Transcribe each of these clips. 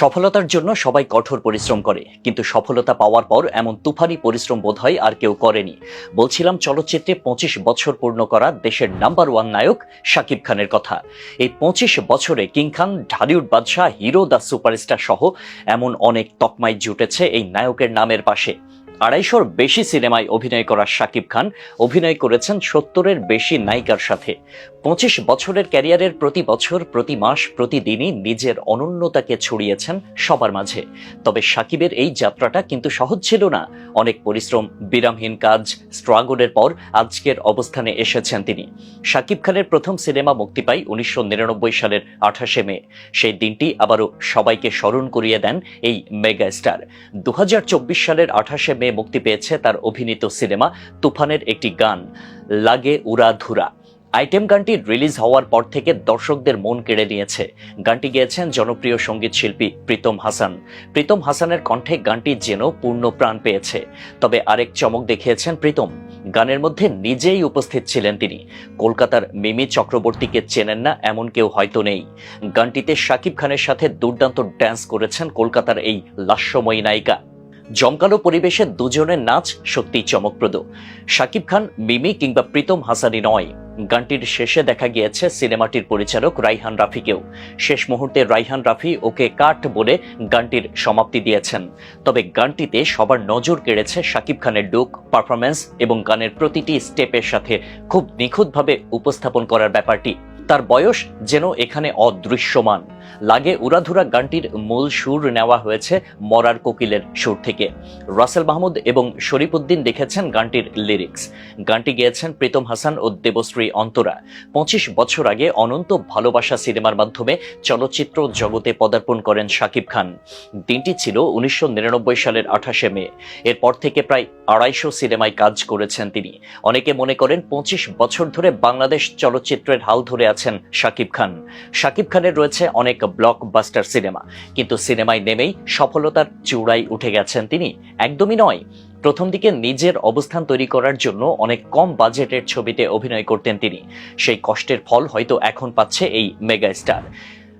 সফলতার জন্য সবাই কঠোর পরিশ্রম করে, কিন্তু সফলতা পাওয়ার পর এমন তুফানি পরিশ্রম বোধ হয় আর কেউ করেনি। বলছিলাম চলচ্চিত্রে পঁচিশ বছর পূর্ণ করা দেশের নাম্বার ওয়ান নায়ক শাকিব খানের কথা। এই পঁচিশ বছরে কিং খান ঢালিউড বাদশাহ, হিরো, দ্য সুপারস্টার সহ এমন অনেক তকমাই জুটেছে এই নায়কের নামের পাশে। আড়াইশোর বেশি সিনেমায় অভিনয় করা শাকিব খান অভিনয় করেছেন সত্তরের বেশি নায়িকার সাথে। পঁচিশ বছরের ক্যারিয়ারের প্রতি বছর, প্রতি মাস, প্রতিদিনই নিজের অনন্যতাকে ছড়িয়েছেন সবার মাঝে। তবে সাকিবের এই যাত্রাটা কিন্তু সহজ ছিল না। অনেক পরিশ্রম, বিরামহীন কাজ, স্ট্রাগলের পর আজকের অবস্থানে এসেছেন তিনি। শাকিব খানের প্রথম সিনেমা মুক্তি পায় উনিশশো নিরানব্বই সালের আঠাশে মে। সেই দিনটি আবারও সবাইকে স্মরণ করিয়ে দেন এই মেগা স্টার। দু হাজার চব্বিশ সালের আঠাশে মে মুক্তি পেয়েছে তার অভিনীত সিনেমা তুফানের একটি গান, লাগে উড়া ধুরা। আইটেম গানটি রিলিজ হওয়ার পর থেকে দর্শকদের মন কেড়ে নিয়েছে। গানটি গেয়েছেন জনপ্রিয় সংগীত শিল্পী প্রীতম হাসান। প্রীতম হাসানের কণ্ঠে গানটি যেন পূর্ণ প্রাণ পেয়েছে। তবে আরেক চমক দেখিয়েছেন প্রীতম। গানের মধ্যে নিজেই উপস্থিত ছিলেন তিনি। কলকাতার মিমি চক্রবর্তীকে চেনেন না এমন কেউ হয়তো নেই। গানটিতে শাকিব খানের সাথে দুর্দান্ত ড্যান্স করেছেন কলকাতার এই লাস্যময়ী নায়িকা। জমকালো পরিবেশে দুজনের নাচ সত্যিই চমকপ্রদ। শাকিব খান, মিমি কিংবা প্রীতম হাসানি নয়। গানটির শেষে দেখা গিয়েছে সিনেমাটির পরিচালক রাইহান রাফিকেও। শেষ মুহূর্তে রাইহান রাফি ওকে কাট বলে গানটির সমাপ্তি দিয়েছেন। তবে গানটিতে সবার নজর কেড়েছে শাকিব খানের লুক পারফরম্যান্স এবং গানের প্রতিটি স্টেপের সাথে খুব নিখুঁতভাবে উপস্থাপন করার ব্যাপারটি। তার বয়স যেন এখানে অদৃশ্যমান। লাগে উড়াধুরা গানটির মূল সুর নেওয়া হয়েছে মরার কোকিলের সুর থেকে। রাসেল মাহমুদ এবং শরীফুদ্দিন লিখেছেন গানটির লিরিক্স গানটি গেয়েছেন প্রীতম হাসান ও দেবশ্রী অন্তরা। পঁচিশ বছর আগে অনন্ত ভালোবাসা সিনেমার মাধ্যমে চলচ্চিত্র জগতে পদার্পণ করেন শাকিব খান। দিনটি ছিল উনিশশো নিরানব্বই সালের আঠাশে মে। এরপর থেকে প্রায় আড়াইশো সিনেমায় কাজ করেছেন তিনি। অনেকে মনে করেন পঁচিশ বছর ধরে বাংলাদেশ চলচ্চিত্রের হাল ধরে আছেন শাকিব খান। শাকিব খানের রয়েছে অনেক ব্লকবাস্টার সিনেমা, কিন্তু সিনেমায় নেমেই সফলতার চূড়ায় উঠে গেছেন তিনি। একদমই নয়, প্রথম দিকে নিজের অবস্থান তৈরি করার জন্য অনেক কম বাজেটের ছবিতে অভিনয় করতেন তিনি। সেই কষ্টের ফল হয়তো এখন পাচ্ছে এই মেগা স্টার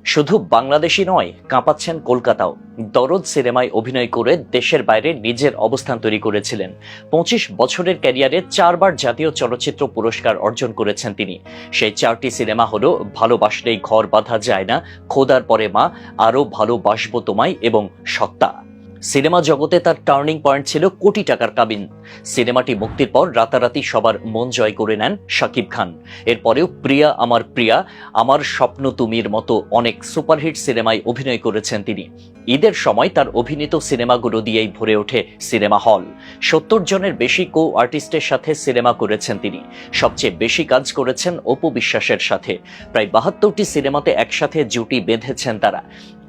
শুধু বাংলাদেশি নয়, কাঁপাচ্ছেন কলকাতাও। দরদ সিনেমায় অভিনয় করে দেশের বাইরে নিজের অবস্থান তৈরি করেছিলেন। পঁচিশ বছরের ক্যারিয়ারে চারবার জাতীয় চলচ্চিত্র পুরস্কার অর্জন করেছেন তিনি। সেই চারটি সিনেমা হল, ভালোবাসলেই ঘর বাঁধা যায় না, খোদার পরে মা আরও ভালোবাসবো তোমায় এবং সত্তা। সিনেমা জগতে তার টার্নিং পয়েন্ট ছিল কোটি টাকার কাবিন। সিনেমাটি মুক্তির পর রাতারাতি সবার মন জয় করে নেন শাকিব খান। এরপরেও প্রিয়া আমার প্রিয়া, আমার স্বপ্ন তুমির মতো অনেক সুপারহিট সিনেমায় অভিনয় করেছেন তিনি। ঈদের সময় তার অভিনীত সিনেমাগুলো দিয়েই ভরে ওঠে সিনেমা হল। সত্তর জনের বেশি কো আর্টিস্টের সাথে সিনেমা করেছেন তিনি। সবচেয়ে বেশি কাজ করেছেন অপু বিশ্বাসের সাথে। প্রায় বাহাত্তরটি সিনেমাতে একসাথে জুটি বেঁধেছেন তারা।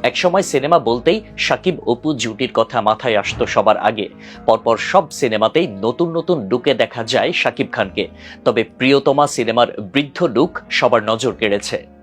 একসময় সিনেমা বলতেই সাকিব অপু জুটির কথা মাথায় আসতো সবার আগে। পরপর সব সিনেমাতেই নতুন নতুন লুকে দেখা যায় শাকিব খানকে। তবে প্রিয়তমা সিনেমার বৃদ্ধ লুক সবার নজর কেড়েছে।